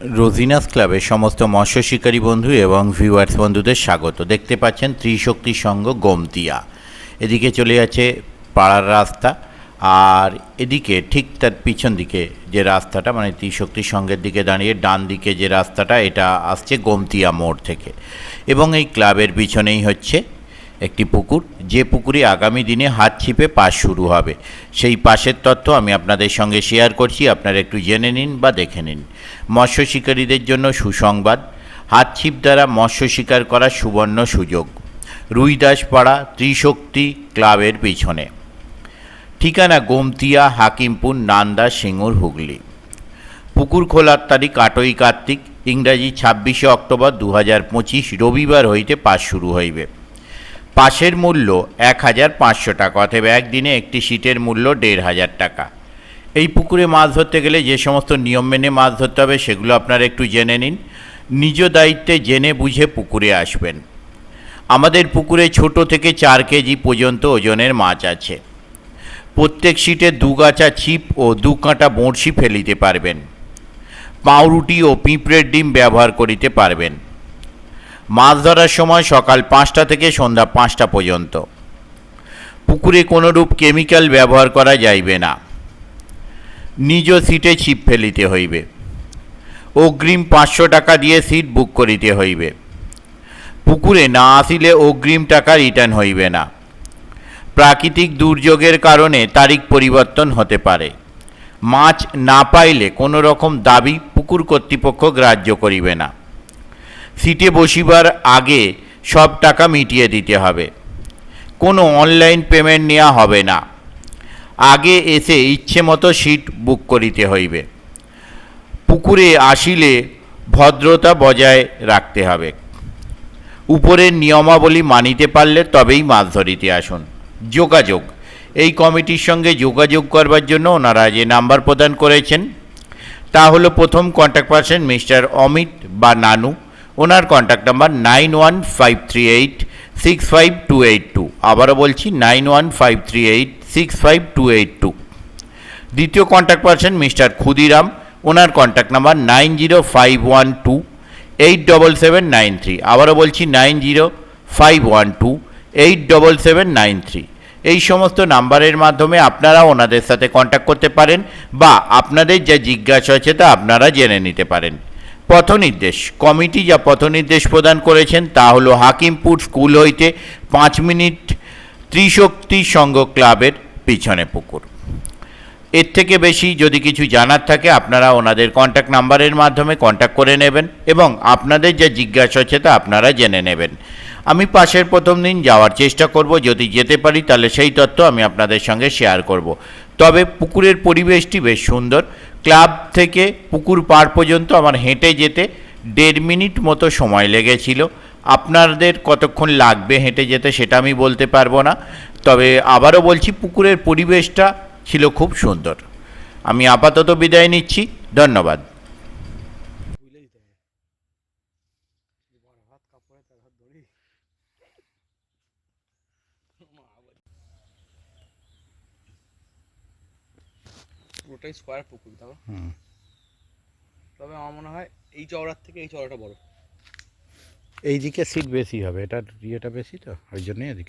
রোজিনাস ক্লাবের সমস্ত মৎস্য শিকারী বন্ধু এবং ভিউয়ার্স বন্ধুদের স্বাগত। দেখতে পাচ্ছেন ত্রিশক্তি সংঘ গোমতিয়া। এদিকে চলে যাচ্ছে পাড়ার রাস্তা আর এদিকে ঠিক তার পিছন দিকে যে রাস্তাটা মানে ত্রিশক্তি সংঘের দিকে দাঁড়িয়ে ডান দিকে যে রাস্তাটা, এটা আসছে গোমতিয়া মোড় থেকে। এবং এই ক্লাবের পিছনেই হচ্ছে একটি পুকুর। যে পুকুরে আগামী দিনে হাত ছিপে পাস শুরু হবে। সেই পাশের তথ্য আমি আপনাদের সঙ্গে শেয়ার করছি। আপনারা একটু জেনে নিন বা দেখে নিন। মৎস্য শিকারীদের জন্য সুসংবাদ। হাত ছিপ দ্বারা মৎস্য শিকার করার সুবর্ণ সুযোগ। রুইদাসপাড়া ত্রিশক্তি ক্লাবের পিছনে। ঠিকানা গোমতিয়া, হাকিমপুর, নান্দা, সিঙ্গুর, হুগলি। পুকুর খোলার তারিখ আটই কার্তিক। ইংরাজি ছাব্বিশে অক্টোবর দু হাজার পঁচিশ রবিবার হইতে পাস শুরু হইবে। পাশের মূল্য এক হাজার পাঁচশো টাকা, অতএব একদিনে একটি সিটের মূল্য দেড় হাজার টাকা। এই পুকুরে মাছ ধরতে গেলে যে সমস্ত নিয়ম মেনে মাছ ধরতে হবে সেগুলো আপনারা একটু জেনে নিন। নিজ দায়িত্বে জেনে বুঝে পুকুরে আসবেন। আমাদের পুকুরে ছোট থেকে চার কেজি পর্যন্ত ওজনের মাছ আছে। প্রত্যেক সিটে দু গাছা ছিপ ও দু কাঁটা বড়শি ফেলিতে পারবেন। পাউরুটি ও পিঁপড়ের ডিম ব্যবহার করিতে পারবেন। মাছ ধরার সময় সকাল পাঁচটা থেকে সন্ধ্যা পাঁচটা পর্যন্ত। পুকুরে কোনোরূপ কেমিক্যাল ব্যবহার করা যাইবে না। নিজ সিটে ছিপ ফেলিতে হইবে। অগ্রিম পাঁচশো টাকা দিয়ে সিট বুক করিতে হইবে। পুকুরে না আসিলে অগ্রিম টাকা রিটার্ন হইবে না। প্রাকৃতিক দুর্যোগের কারণে তারিখ পরিবর্তন হতে পারে। মাছ না পাইলে কোনো রকম দাবি পুকুর কর্তৃপক্ষ গ্রাহ্য করিবে না। সিটে বসিবার আগে সব টাকা মিটিয়ে দিতে হবে। কোনো অনলাইন পেমেন্ট নেওয়া হবে না। আগে এসে ইচ্ছে মতো সিট বুক করিতে হইবে। পুকুরে আসিলে ভদ্রতা বজায় রাখতে হবে। উপরের নিয়মাবলী মানিতে পারলে তবেই মাছ ধরিতে আসুন। যোগাযোগ। এই কমিটির সঙ্গে যোগাযোগ করবার জন্য ওনারা যে নাম্বার প্রদান করেছেন, তা হলো প্রথম কন্ট্যাক্ট পারসন মিস্টার অমিত বা নানু। ওনার contact number nine one five three eight six five two eight two আবারও বলছি nine one five three eight six five two eight two দ্বিতীয় কন্ট্যাক্ট পারসন মিস্টার ক্ষুদিরাম, ওনার contact number nine zero five one two eight double seven nine three আবারও বলছি nine zero five one two eight double seven nine three এই সমস্ত নাম্বারের মাধ্যমে আপনারা ওনাদের সাথে কন্ট্যাক্ট করতে পারেন বা আপনাদের যা জিজ্ঞাসা আছে তা আপনারা জেনে নিতে পারেন। পথনির্দেশ। কমিটি যা পথনির্দেশ প্রদান করেছেন তা হলো হাকিমপুর স্কুল হইতে পাঁচ মিনিট ত্রিশক্তি সংঘ ক্লাবের পিছনে পুকুর। এর থেকে বেশি যদি কিছু জানার থাকে, আপনারা ওনাদের কন্ট্যাক্ট নাম্বারের মাধ্যমে কন্ট্যাক্ট করে নেবেন এবং আপনাদের যা জিজ্ঞাসা আছে তা আপনারা জেনে নেবেন। আমি পাশের প্রথম দিন যাওয়ার চেষ্টা করব, যদি যেতে পারি তাহলে সেই তথ্য আমি আপনাদের সঙ্গে শেয়ার করব। তবে পুকুরের পরিবেশটি বেশ সুন্দর ক্লাব থেকে পুকুর পার পর্যন্ত আমার হেঁটে যেতে দেড় মিনিট মতো সময় লেগেছিল। আপনাদের কতক্ষণ লাগবে হেঁটে যেতে সেটা আমি বলতে পারব না। তবে আবারও বলছি, পুকুরের পরিবেশটা ছিল খুব সুন্দর। আমি আপাতত বিদায় নিচ্ছি। ধন্যবাদ বুঝলে দিতে হবে এবার হাত কাপড়ে তার হাত ধরি মা আবার পুরোটাই স্কোয়ার পুকুর দেখো। তবে আমার মনে হয় এই চওড়ার থেকে এই চওড়াটা বড়। এই দিকে সিট বেশি হবে এটার ইয়েটা বেশি তো? ওই জন্যই এদিকে।